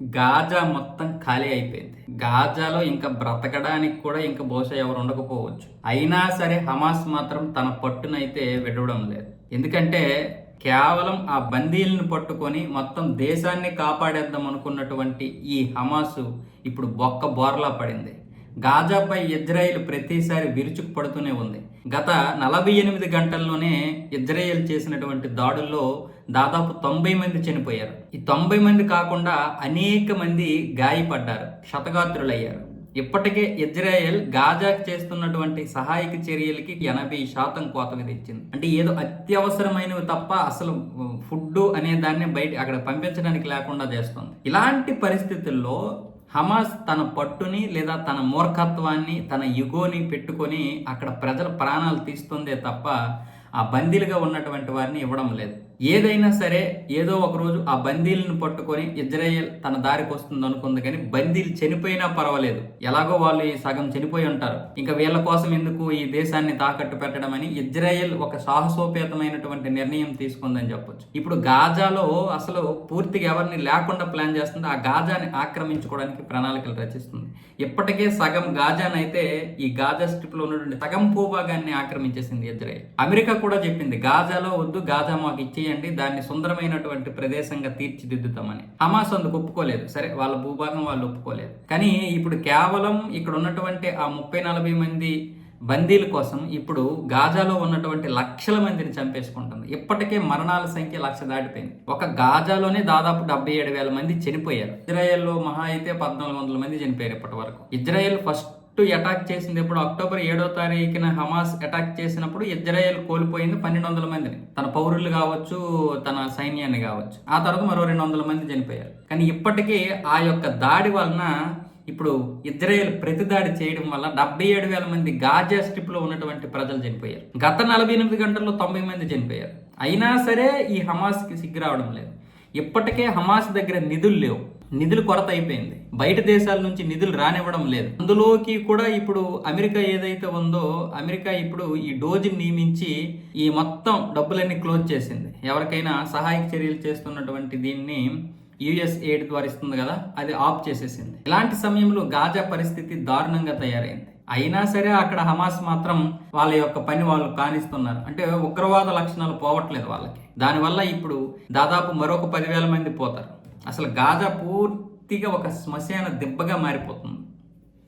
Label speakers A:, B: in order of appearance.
A: Gaza మొత్తం ఖాళీ అయిపోయింది. గాజాలో ఇంకా బ్రతకడానికి కూడా ఇంకా బహుశా ఎవరు ఉండకపోవచ్చు. అయినా సరే హమాస్ మాత్రం తన పట్టునైతే విడవడం లేదు. ఎందుకంటే కేవలం ఆ బందీలను పట్టుకొని మొత్తం దేశాన్ని కాపాడేద్దాం అనుకున్నటువంటి ఈ హమాసు ఇప్పుడు బొక్క బోర్లా పడింది. గాజాపై ఇజ్రాయిల్ ప్రతిసారి విరుచుకు పడుతూనే ఉంది. గత నలభై ఎనిమిది గంటల్లోనే ఇజ్రాయెల్ చేసినటువంటి దాడుల్లో దాదాపు తొంభై మంది చనిపోయారు. ఈ తొంభై మంది కాకుండా అనేక మంది గాయపడ్డారు శతగాత్రులయ్యారు. ఇప్పటికే ఇజ్రాయెల్ గాజాకు చేస్తున్నటువంటి సహాయక చర్యలకి ఎనభై శాతం కోత విధించింది. అంటే ఏదో అత్యవసరమైనవి తప్ప అసలు ఫుడ్ అనే దాన్ని బయట అక్కడ పంపించడానికి లేకుండా చేస్తుంది. ఇలాంటి పరిస్థితుల్లో హమాస్ తన పట్టుని లేదా తన మూర్ఖత్వాన్ని తన యుగోని పెట్టుకొని అక్కడ ప్రజల ప్రాణాలు తీస్తుందే తప్ప ఆ బందీలుగా ఉన్నటువంటి వారిని ఇవ్వడం లేదు. ఏదైనా సరే ఏదో ఒక రోజు ఆ బందీలను పట్టుకొని ఇజ్రాయెల్ తన దారికి వస్తుంది అనుకుంది కానీ బందీలు చనిపోయినా పర్వాలేదు. ఎలాగో వాళ్ళు ఈ సగం చనిపోయి ఉంటారు. ఇంకా వీళ్ళ కోసం ఎందుకు ఈ దేశాన్ని తాకట్టు పెట్టడం అని ఇజ్రాయెల్ ఒక సాహసోపేతమైనటువంటి నిర్ణయం తీసుకుందని చెప్పొచ్చు. ఇప్పుడు గాజాలో అసలు పూర్తిగా ఎవరిని లేకుండా ప్లాన్ చేస్తుంది ఆ గాజాని ఆక్రమించుకోవడానికి ప్రణాళికలు రచిస్తుంది. ఇప్పటికే సగం గాజానైతే ఈ గాజా స్ట్రిప్లో ఉన్నటువంటి సగం భూభాగాన్ని ఆక్రమించేసింది ఇజ్రాయెల్. అమెరికా కూడా చెప్పింది గాజాలో వద్దు గాజా మాకు తీయండి దాన్ని సుందరమైనటువంటి ప్రదేశంగా తీర్చిదిద్దుతామని. హమాస్ అందుకు ఒప్పుకోలేదు. సరే వాళ్ళ భూభాగం వాళ్ళు ఒప్పుకోలేదు. కానీ ఇప్పుడు కేవలం ఇక్కడ ఉన్నటువంటి ఆ ముప్పై నలభై మంది బందీల కోసం ఇప్పుడు గాజాలో ఉన్నటువంటి లక్షల మందిని చంపేసుకుంటుంది. ఇప్పటికే మరణాల సంఖ్య లక్ష దాటిపోయింది. ఒక గాజాలోనే దాదాపు డెబ్బై ఏడు వేల మంది చనిపోయారు. ఇజ్రాయెల్లో మహా అయితే పద్నాలుగు వందల మంది చనిపోయారు ఇప్పటి వరకు. ఇజ్రాయెల్ ఫస్ట్ అటాక్ చేసింది. ఎప్పుడు అక్టోబర్ ఏడో తారీఖున హమాస్ అటాక్ చేసినప్పుడు ఇజ్రాయెల్ కోల్పోయింది పన్నెండు వందల మందిని. తన పౌరులు కావచ్చు తన సైన్యాన్ని కావచ్చు. ఆ తర్వాత మరో రెండు వందల మంది చనిపోయారు. కానీ ఇప్పటికీ ఆ యొక్క దాడి వలన ఇప్పుడు ఇజ్రాయెల్ ప్రతిదాడి చేయడం వల్ల డెబ్బై ఏడు వేల మంది గాజా స్ట్రిప్లో ఉన్నటువంటి ప్రజలు చనిపోయారు. గత నలభై ఎనిమిది గంటల్లో తొంభై మంది చనిపోయారు. అయినా సరే ఈ హమాస్కి సిగ్గు రావడం లేదు. ఇప్పటికే హమాస్ దగ్గర నిధులు లేవు. నిధులు కొరత అయిపోయింది. బయట దేశాల నుంచి నిధులు రానివ్వడం లేదు. అందులోకి కూడా ఇప్పుడు అమెరికా ఏదైతే ఉందో అమెరికా ఇప్పుడు ఈ డోజిని నియమించి ఈ మొత్తం డబ్బులన్నీ క్లోజ్ చేసింది. ఎవరికైనా సహాయక చర్యలు చేస్తున్నటువంటి దీన్ని యుఎస్ ఎయిడ్ ద్వారా ఇస్తుంది కదా అది ఆఫ్ చేసేసింది. ఇలాంటి సమయంలో గాజా పరిస్థితి దారుణంగా తయారైంది. అయినా సరే అక్కడ హమాస్ మాత్రం వాళ్ళ యొక్క పని వాళ్ళు కానిస్తున్నారు. అంటే ఉగ్రవాద లక్షణాలు పోవట్లేదు వాళ్ళకి. దానివల్ల ఇప్పుడు దాదాపు మరొక పదివేల మంది పోతారు. అసలు గాజా పూర్తిగా ఒక శ్మశాన దెబ్బగా మారిపోతుంది.